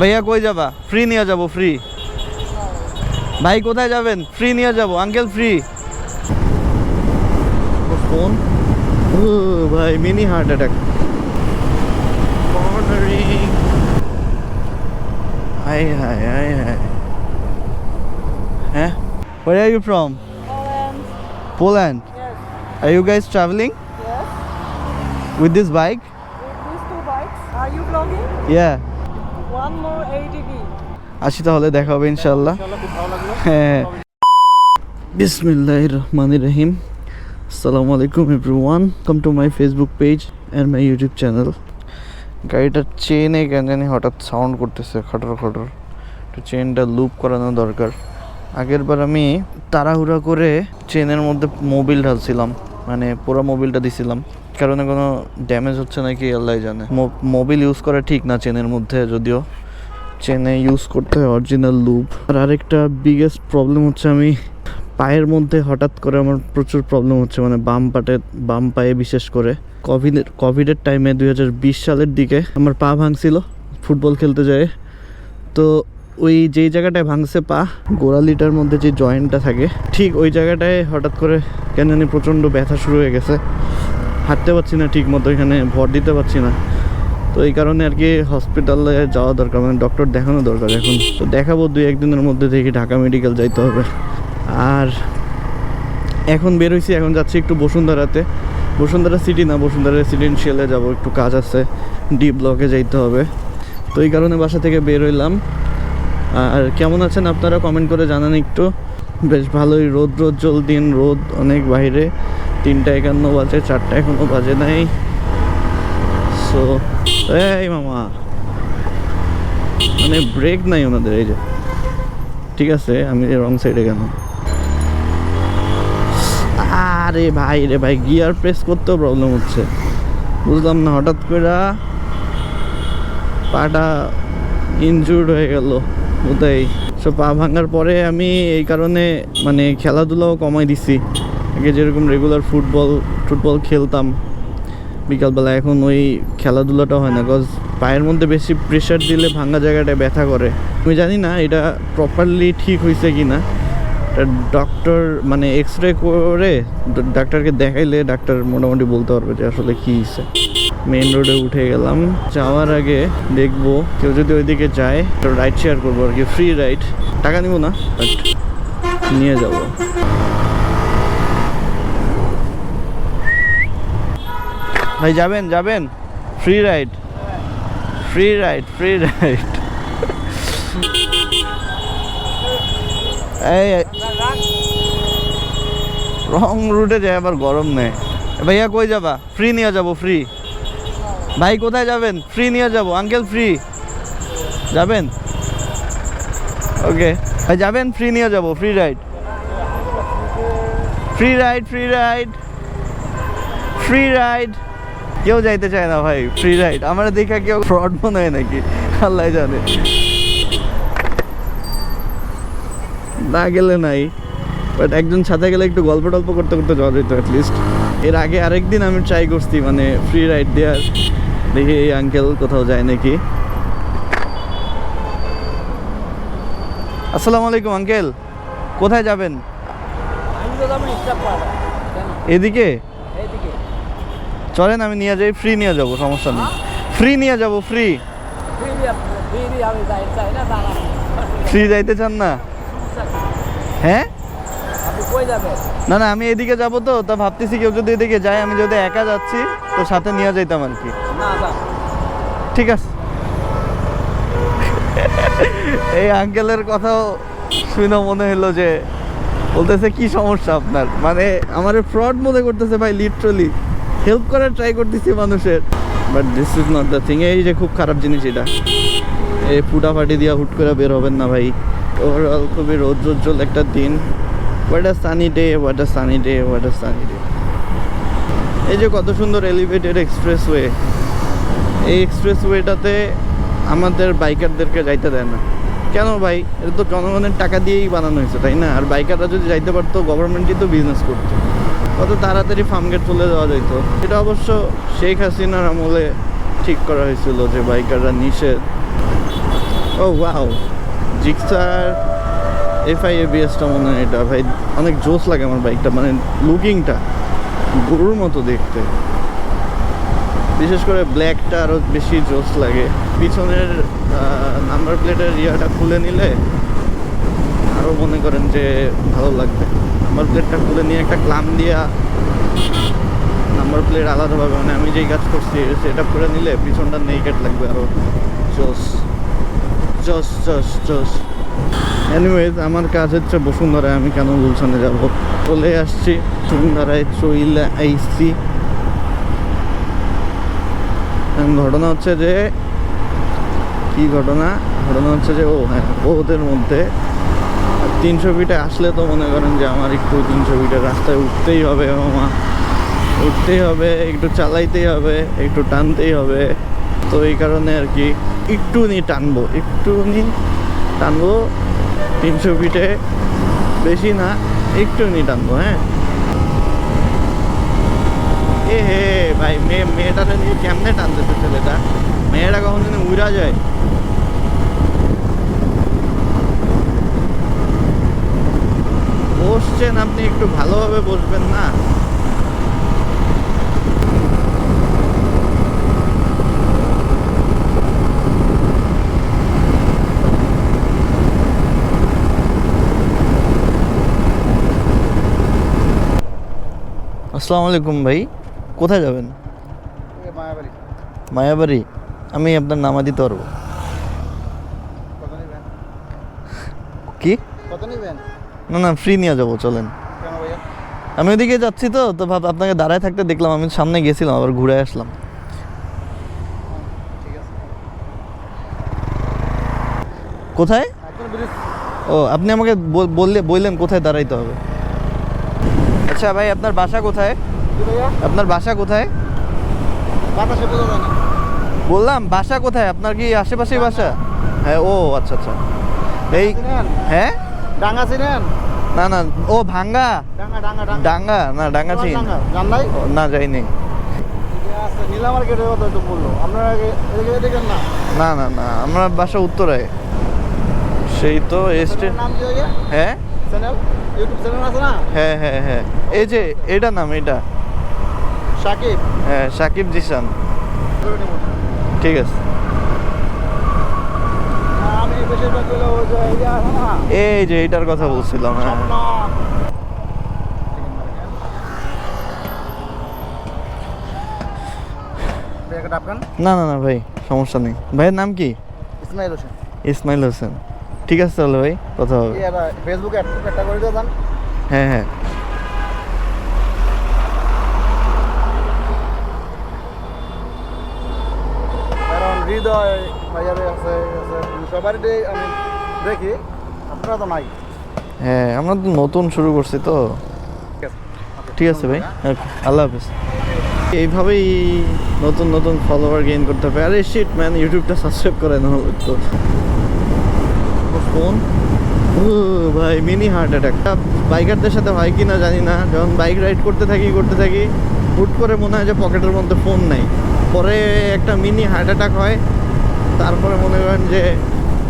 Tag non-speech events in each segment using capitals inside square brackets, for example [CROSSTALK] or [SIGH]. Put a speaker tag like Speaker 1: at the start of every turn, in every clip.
Speaker 1: ভাইয়া কই যাবা ফ্রি নিয়ে যাব ফ্রি ভাই কোথায় যাবেন ফ্রি নিয়ে যাব আঙ্কেল ফ্রি ফোন ও ভাই mini heart attack cornering hi hi hi hi হ্যাঁ Where are you from?
Speaker 2: Poland.
Speaker 1: Poland.
Speaker 2: Yes.
Speaker 1: Are you guys traveling
Speaker 2: Yes.
Speaker 1: with this bike?
Speaker 2: With these two bikes. Are you vlogging?
Speaker 1: Yeah. আসি তাহলে, দেখা হবে ইনশাল্লাহ হ্যাঁ। বিসমিল্লাহ রহমান রহিম। আসসালামু আলাইকুম everyone. Come to my Facebook page and my YouTube channel গাড়িটার চেনে কেন জানি হঠাৎ সাউন্ড করতেছে, খটর খটর। একটু চেনটা লুপ করানো দরকার। আগের বার আমি তাড়াহুড়া করে চেনের মধ্যে মোবিল ঢালছিলাম। মানে পুরো মোবিলটা দিছিলাম। কারণে কোনো ড্যামেজ হচ্ছে নাকি আল্লাহ জানে। মোবিল ইউজ করা ঠিক না চেনের মধ্যে, যদিও। চেনে ইউজ করতে হয় অরিজিনাল লুপ আর আরেকটা বিগেস্ট প্রবলেম হচ্ছে আমি পায়ের মধ্যে হঠাৎ করে আমার প্রচুর প্রবলেম হচ্ছে মানে বাম পাটে, বাম পায়ে বিশেষ করে। কোভিডের কোভিডের টাইমে দুই হাজার বিশ সালের দিকে আমার পা ভাঙছিল ফুটবল খেলতে যায়। তো ওই যেই জায়গাটায় ভাঙছে পা, গোড়ালিটার মধ্যে যে জয়েন্টটা থাকে, ঠিক ওই জায়গাটায় হঠাৎ করে কেন জানি প্রচণ্ড ব্যথা শুরু হয়ে গেছে। হাঁটতে পারছি না ঠিক মতো এখানে ভর দিতে পারছি না। তো এই কারণে আর কি হসপিটালে যাওয়া দরকার মানে ডক্টর দেখানো দরকার এখন। তো দেখাবো দুই একদিনের মধ্যে থেকে ঢাকা মেডিকেল যাইতে হবে। আর এখন বেরোইছি এখন যাচ্ছি একটু বসুন্ধরাতে। বসুন্ধরা সিটি না, বসুন্ধরা রেসিডেন্সিয়ালে যাব, একটু কাজ আছে ডি ব্লকে যাইতে হবে। তো এই কারণে বাসা থেকে বের হইলাম। আর কেমন আছেন আপনারা কমেন্ট করে জানান একটু। বেশ ভালোই, রোদ রোদ জল দিন রোদ অনেক বাইরে। তিনটা একান্ন বাজে, চারটা এখনও বাজে নাই। সো এই মামা। মানে ব্রেক নাই ওনাদের, এই যে। ঠিক আছে, আমি রং সাইডে কেন আরে ভাই রে ভাই গিয়ার প্রেস করতেও প্রবলেম হচ্ছে। বুঝলাম না, হঠাৎ করে পাটা ইনজুর্ড হয়ে গেল কোথায় সো পা ভাঙার পরে আমি এই কারণে মানে খেলাধুলাও কমাই দিছি। আগে যেরকম রেগুলার ফুটবল ফুটবল খেলতাম। বিকালবেলা এখন ওই খেলাধুলাটা হয় না কজ পায়ের মধ্যে বেশি প্রেশার দিলে ভাঙা জায়গাটায় ব্যথা করে। আমি জানি না এটা প্রপারলি ঠিক হয়েছে কি না ডক্টর মানে এক্স রে করে ডাক্তারকে দেখাইলে ডাক্তার মোটামুটি বলতে পারবে যে আসলে কী হয়েছে মেইন রোডে উঠে গেলাম। যাওয়ার আগে দেখব, কেউ যদি ওইদিকে যায় তো রাইড শেয়ার করব আর কি ফ্রি রাইড টাকা নিব না বাট নিয়ে যাব। ভাই, যাবেন যাবেন? Free ride free ride free ride এই রং রুটে যায়, আবার গরম নেই। ভাইয়া, কই যাবা? ফ্রি নিয়ে যাব ফ্রি ভাই, কোথায় যাবেন? ফ্রি নিয়ে যাব আঙ্কেল ফ্রি যাবেন? ওকে ভাই, যাবেন? ফ্রি নিয়ে যাব free ride free ride free ride free ride কেউ যাইতে চায় না ভাই ফ্রি রাইড আমার দেখা কেউ ফ্রড মনে হয় নাকি? আল্লাহ জানে। না গেলে নাই। বাট একজন সাথে গেলে একটু গল্প টল্প করতে করতে যাওয়া যেত অ্যাটলিস্ট এর আগে আরেকদিন আমি ট্রাই করছি মানে ফ্রি রাইড দেওয়ার। দেখি এই আঙ্কেল কোথাও যায় নাকি। আসসালামু আলাইকুম আঙ্কেল কোথায় যাবেন? এদিকে? চলেন, আমি নিয়ে যাই ফ্রি নিয়ে যাব, সমস্যা নেই। ফ্রি নিয়ে যাব ফ্রি
Speaker 2: ফ্রি
Speaker 1: যাইতে চান না? হ্যাঁ? না না, আমি এদিকে যাব তো, তা ভাবতেছি কেউ যদি এদিকে যায়, আমি যদি একা যাচ্ছি, তো সাথে নিয়ে যাইতাম আর কি। ঠিক আছে। [LAUGHS] এই আঙ্কেলের কথাও শুনে মনে হলো যে, বলতেছে, কি সমস্যা আপনার? মানে আমার ফ্রড মনে করতেছে ভাই লিটারালি হেল্প করার ট্রাই করতেছি মানুষের। But this is not the thing এই যে খুব খারাপ জিনিস এটা। এই ফুটাফাটি দিয়া হুট করে বের হবেন না ভাই। ওভারঅল খুবই রোদ রোজ্জ্বল একটা দিন। What a sunny day what a sunny day what a sunny day এই যে কত সুন্দর এলিভেটেড এক্সপ্রেসওয়ে এই এক্সপ্রেসওয়েটাতে আমাদের বাইকারদেরকে যাইতে দেয় না। কেন ভাই? এটা তো জনগণের টাকা দিয়েই বানানো হয়েছে, তাই না? আর বাইকাররা যদি যাইতে পারতো গভর্নমেন্টই তো বিজনেস করতো। কত তাড়াতাড়ি ফার্মগেট তুলে দেওয়া যেত এটা অবশ্য শেখ হাসিনার আমলে ঠিক করা হয়েছিল যে বাইকাররা নিষেধ। ও ওয়াও জিক্সার এফ আই এবিএসটা মনে হয় এটা। ভাই, অনেক জোস লাগে আমার বাইকটা মানে লুকিংটা গরুর মতো দেখতে। বিশেষ করে ব্ল্যাকটা আরও বেশি জোস লাগে। পিছনের নাম্বার প্লেটের ইয়াটা খুলে নিলে আরও মনে করেন যে ভালো লাগবে। নাম্বার প্লেটটা খুলে নিয়ে একটা ক্লাম দিয়া নাম্বার প্লেট আলাদাভাবে মানে আমি যেই কাজ করছি, সেটা করে নিলে পিছনটা নেইকেট লাগবে আরও জোস জস জস জস এনিওয়েজ আমার কাজ হচ্ছে বসুন্ধরায়, আমি কেন গুলশানে যাব? চলে আসছি বসুন্ধরায়, চইলে আইসি ঘটনা হচ্ছে যে, কি ঘটনা? ঘটনা হচ্ছে যে, ও হ্যাঁ ওদের মধ্যে তিনশো ফিটে আসলে তো মনে করেন যে আমার একটু তিনশো ফিটের রাস্তায় উঠতেই হবে মামা। উঠতেই হবে, একটু চালাইতেই হবে, একটু টানতেই হবে। তো এই কারণে আর কি একটুনি টানবো একটুনি টানবো, তিনশো ফিটে বেশি না একটুনি টানবো হ্যাঁ? এ হে ভাই মেয়ে মেয়েটাকে নিয়ে কেমনে টানতেছে ছেলেটা? মেয়েটা কখন যেন উড়া যায়। বসছেন আপনি একটু ভালোভাবে বসবেন না? আসসালামু আলাইকুম ভাই কোথায় যাবেন?
Speaker 2: মায়াবাড়ি।
Speaker 1: মায়াবাড়ি? আমি আপনার নামা দিতে পারব কি?
Speaker 2: কত নেবেন?
Speaker 1: না না ফ্রি নিয়ে যাব চলেন। আমি ওইদিকে যাচ্ছি তো তো ভাব আপনাকে দাঁড়ায় থাকতে দেখলাম আমি সামনে গেছিলাম আবার ঘুরে আসলাম। কোথায়? ও আপনি আমাকে বল- বললে বললেন কোথায় দাঁড়াইতে হবে। আচ্ছা ভাই আপনার বাসা কোথায়? আপনার বাসা কোথায়? বললাম বাসা কোথায়? আপনার কি আশেপাশেই বাসা? হ্যাঁ ও আচ্ছা আচ্ছা। এই হ্যাঁ?
Speaker 2: ডাঙ্গা চিনেন?
Speaker 1: না না ও ভাঙ্গা।
Speaker 2: ডাঙ্গা
Speaker 1: না ডাঙ্গা চিন। না যাইনি।
Speaker 2: আচ্ছা নীলা মার্কেটের কথা তো বলল। আপনারা এদিকে না?
Speaker 1: না না না আমরা বাসা উত্তরায় সেই তো এস্টে হ্যাঁ?
Speaker 2: চ্যানেল? ইউটিউব চ্যানেল আছে না?
Speaker 1: হ্যাঁ হ্যাঁ হ্যাঁ। এই যে এটা নাম এটা।
Speaker 2: সাকিব?
Speaker 1: হ্যাঁ সাকিব জিসান। ঠিক আছে
Speaker 2: আমি বেশিরভাগ হলো ওই যে ইয়া আছে না
Speaker 1: এই যে এটার কথা বলছিলাম হ্যাঁ। না না না ভাই সমস্যা নেই। ভাইয়ের নাম কি?
Speaker 2: ইসমাইল হোসেন।
Speaker 1: ইসমাইল হোসেন। ঠিক আছে তাহলে ভাই কথা হবে।
Speaker 2: ফেসবুকে একটা করে দিয়ে
Speaker 1: হ্যাঁ হ্যাঁ।
Speaker 2: হৃদয়
Speaker 1: হ্যাঁ আমরা তো নতুন শুরু করছি তো। ঠিক আছে ভাই আল্লাহ হাফিজ। এইভাবেই নতুন নতুন ফলোয়ার গেইন করতে হবে। আরে শিট ম্যান ইউটিউবটা সাবস্ক্রাইব করে না তো। ফোন ভাই মিনি হার্ট অ্যাটাক বাইকারদের সাথে হয় কি না জানি না। যখন বাইক রাইড করতে থাকি করতে থাকি, হুট করে মনে হয় যে পকেটের মধ্যে ফোন নাই। পরে একটা মিনি হার্ট অ্যাটাক হয়। তারপরে মনে করেন যে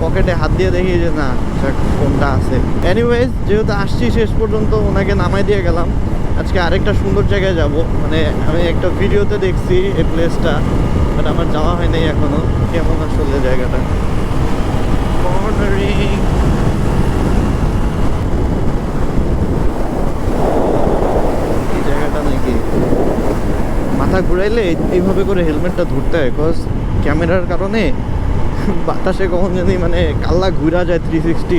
Speaker 1: পকেটে হাত দিয়ে দেখি যে না যাক, ফোনটা আছে। এনিওয়েজ যেহেতু আসছি শেষ পর্যন্ত ওনাকে নামাই দিয়ে গেলাম। আজকে আরেকটা সুন্দর জায়গায় যাব। মানে আমি একটা ভিডিওতে দেখছি এই প্লেসটা বাট আমার যাওয়া হয় নাই এখনও। কেমন আসলে জায়গাটা? মাথা ঘুরাইলে এইভাবে করে হেলমেটটা ধরতে হয় বিকজ ক্যামেরার কারণে বাতাসে কখন যদি মানে কাল্লা ঘুরা যায় three sixty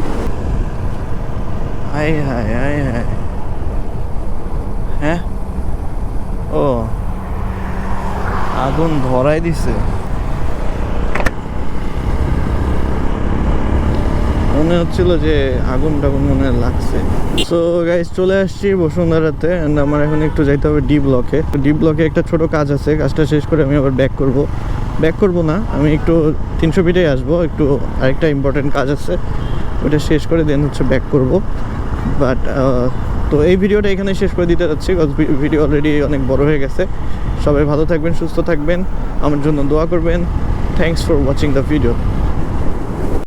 Speaker 1: hi hi hi hi হ্যাঁ? ও। আগুন ধরাই দিছে। মনে হচ্ছিল যে আগুন টাগুন মনে লাগছে। সো গাইস চলে আসছি বসুন্ধরাতে অ্যান্ড আমার এখন একটু যাইতে হবে ডি ব্লকে ডি ব্লকে একটা ছোট কাজ আছে, কাজটা শেষ করে আমি আবার ব্যাক করব। ব্যাক করব না, আমি একটু তিনশো ফিটেই আসব, একটু আরেকটা ইম্পর্টেন্ট কাজ আছে, ওটা শেষ করে দেন হচ্ছে ব্যাক করব। বাট তো এই ভিডিওটা এখানে শেষ করে দিতে যাচ্ছি ভিডিও অলরেডি অনেক বড় হয়ে গেছে। সবাই ভালো থাকবেন, সুস্থ থাকবেন, আমার জন্য দোয়া করবেন। Thanks for watching the video